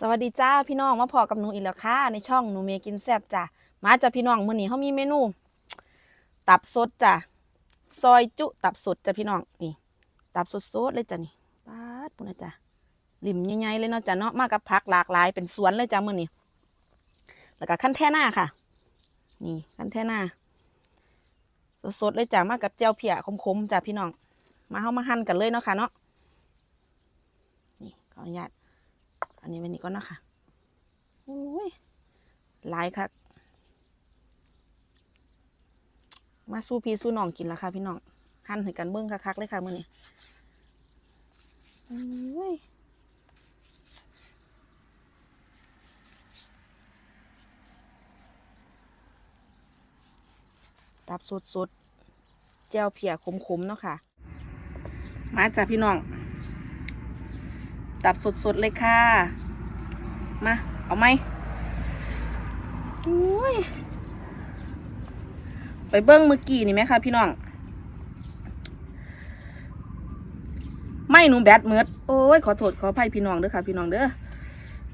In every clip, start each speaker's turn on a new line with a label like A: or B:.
A: สวัสดีจ้าพี่น้องมาพอกับหนูอีกแล้วค่ะในช่องหนูเมกินแซ่บจ้ะมาจ้ะพี่น้องมื้อนี้เขามีเมนู ตับสดจ้ะซอยจุตับสดจ้ะพี่น้องนี่ ตับสดๆเลยจ้ะนี่ป้าดปุ่นนะจ้ะริมใหญ่ๆเลยเนาะจ้ะเนาะมากับผักหลากหลายเป็นสวนเลยจ้ะมื้อนี้แล้วก็ขั้นแท่หน้าค่ะ นี่ขั้นแท่หน้าสดๆเลยจ้ะมากับเจียวเพียคมๆจ้ะพี่น้อง มาเฮามาหั่นกันเลยเนาะค่ะเนาะนี่ขออนุญาต อันนี้ว้นี่ก่อนเนาะคะอุ้ยหลายคักมาสู้พี่สู้น้องกินแล้วค่ะ พี่น้องหั่นให้กันเบิ้งคักๆเลยค่ะมื้อนี้อุ้ยตับสดๆแจ่วเพียขมๆเนาะค่ะ มาจ้ะพี่น้อง ตับสดๆเลยค่ะ มา เอาไหมอุ้ยไปเบิ้งเมื่อกี้นี่ไหมคะพี่น้อง ไม่หนูแบตเมิดโอ้ยขอโทษขออภัยพี่น้องเด้อค่ะ พี่น้องเด้อ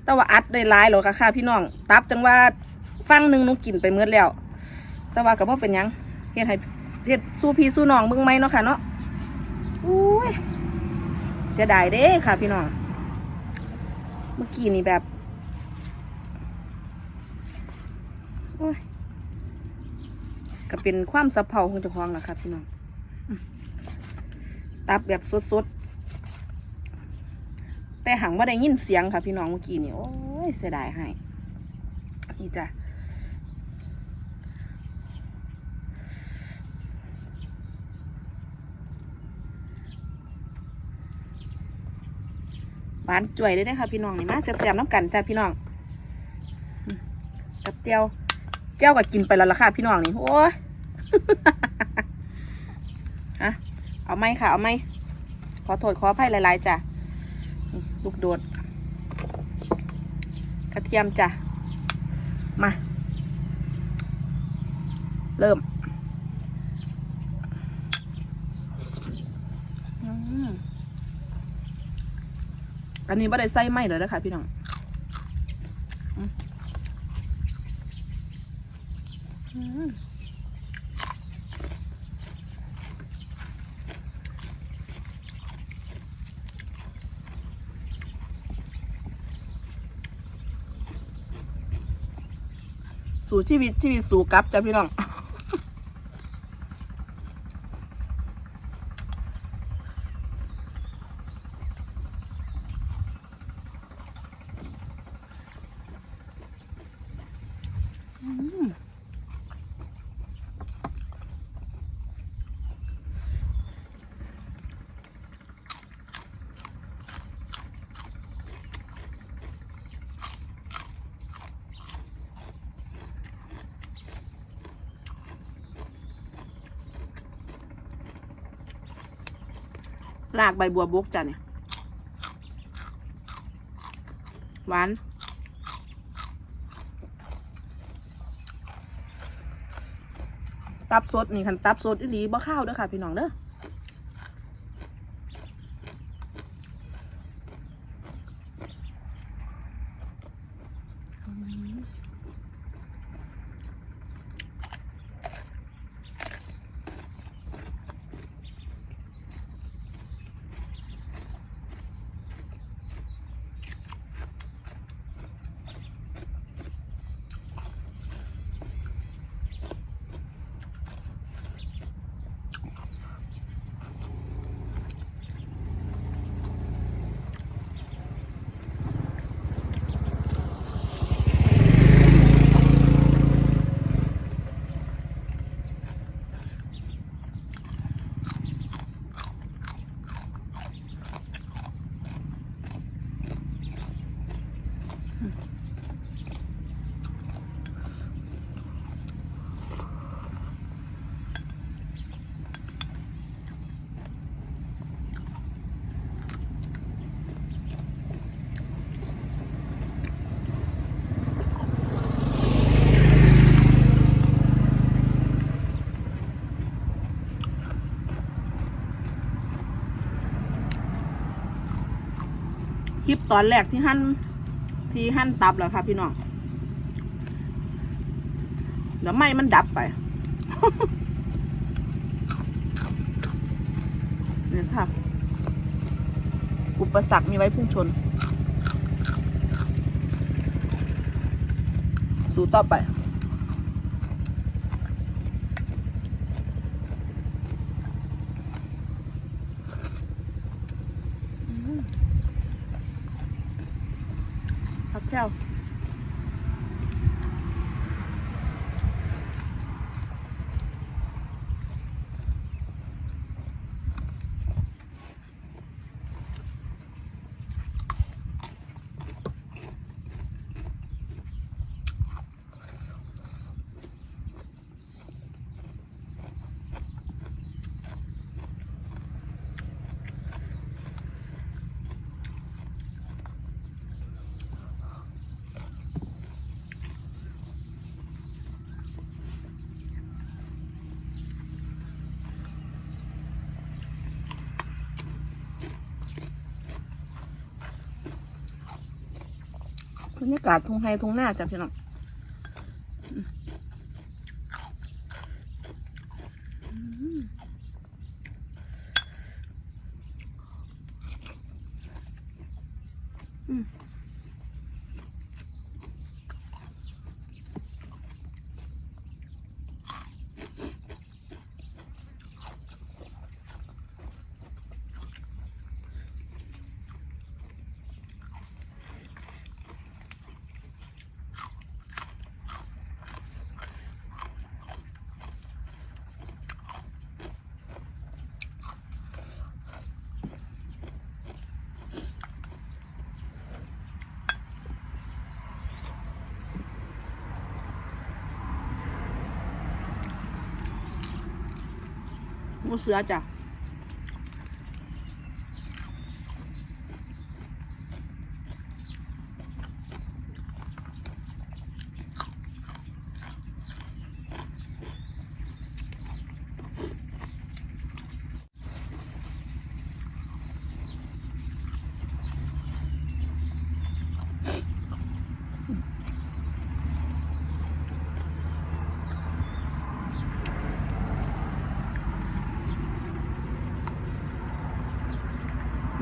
A: แต่ว่าอัดได้หลายหรอกค่ะ พี่น้อง ตับจังว่าฟังหนึ่งหนูกินไปเมิดแล้วแต่ว่ากับว่าเป็นยังเฮ็ดให้เฮ็ดสู้พี่สู้น้องเบิ่งไหมเนาะค่ะเนาะอุ้ยเสียดายเด้ค่ะพี่น้อง เมื่อกี้นี่แบบโอ้ยก็เป็นความสะเพาของเจ้าของนะครับพี่น้องตับแบบสดๆแต่หังว่าได้ยินเสียงค่ะพี่น้องเมื่อกี้นี่โอ้ยเสียดายให้นี่จ้ะานจ่วยเลยนะคะพี่น้องนี่มาแซ่บๆน้ำกันจ้าพี่น้อง กับเจียวเจียวก็กินไปแล้วล่ะค่ะพี่น้องนี่โอ้ยฮะเอาไหมค่ะ เอาไหมขอโทษขออภัยหลายๆจ้ะลูกโดด กระเทียมจ้ะมา เริ่มอืม อันนี้ไม่ได้ใส่ไหมเลยนะคะพี่น้องสู่ชีวิตชีวิตสู่กับจ้ะพี่น้อง รากใบบัวบกจ้ะเนี่ยหวานตับสดนี่คันตับสดอีหลีบ่ข้าวเด้อค่ะ พี่น้องเด้อ คลิปตอนแรกที่หั่นที่หั่นตับแล้วค่ะ พี่น้องแล้วไม่มันดับไปเนี่ยค่ะ อุปสรรคมีไว้พุ่งชน สู้ต่อไป ผั บรรยากาศทุ่งไฮทุ่งหน้าจ้ะพี่น้อง หมูเสื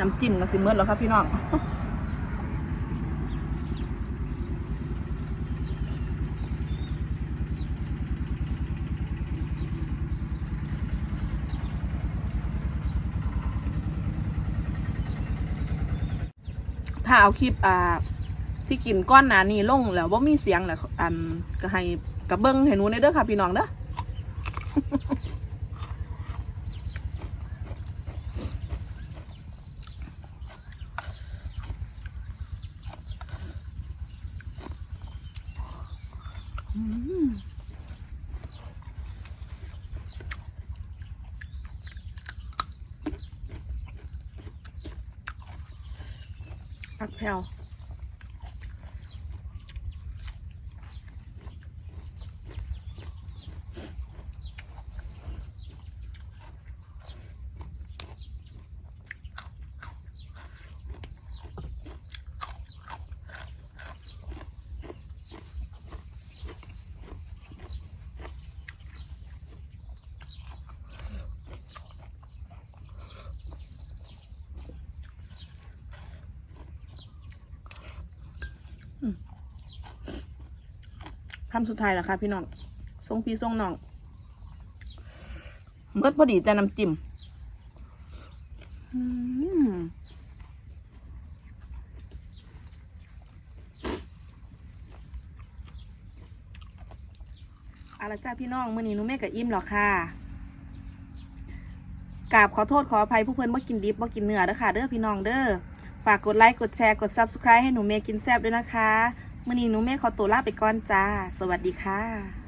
A: น้ำจิ้มก็สิเมื่อแล้วครับพี่น้องถ้าเอาคลิปอ่าที่กินก้อนหนานี่ลงแล้วว่ามีเสียงแหละอันก็ให้กระเบิ้งให้หนูในเด้อค่ะพี่น้องเด้อ ผักแพรว คำสุดท้ายแล้วค่ะพี่น้องทรงพี่ทรงน้องเมื่อพอดีจะน้ำจิ้มอืมเอาละจ้าพี่น้องมื่อนี้หนุแม่กับอิ่มหรอค่ะกราบขอโทษขออภัยผู้เพื่อนว่ากินดิบว่ากินเนื้อเด้อค่ะเด้อพี่น้องเด้อฝากกดไลค์กดแชร์กด Subscribe ให้หนูเมย์กินแซ่บด้วยนะคะ มื่อนี้หนูแม่ขอตัวลาไปก่อนจ้า สวัสดีค่ะ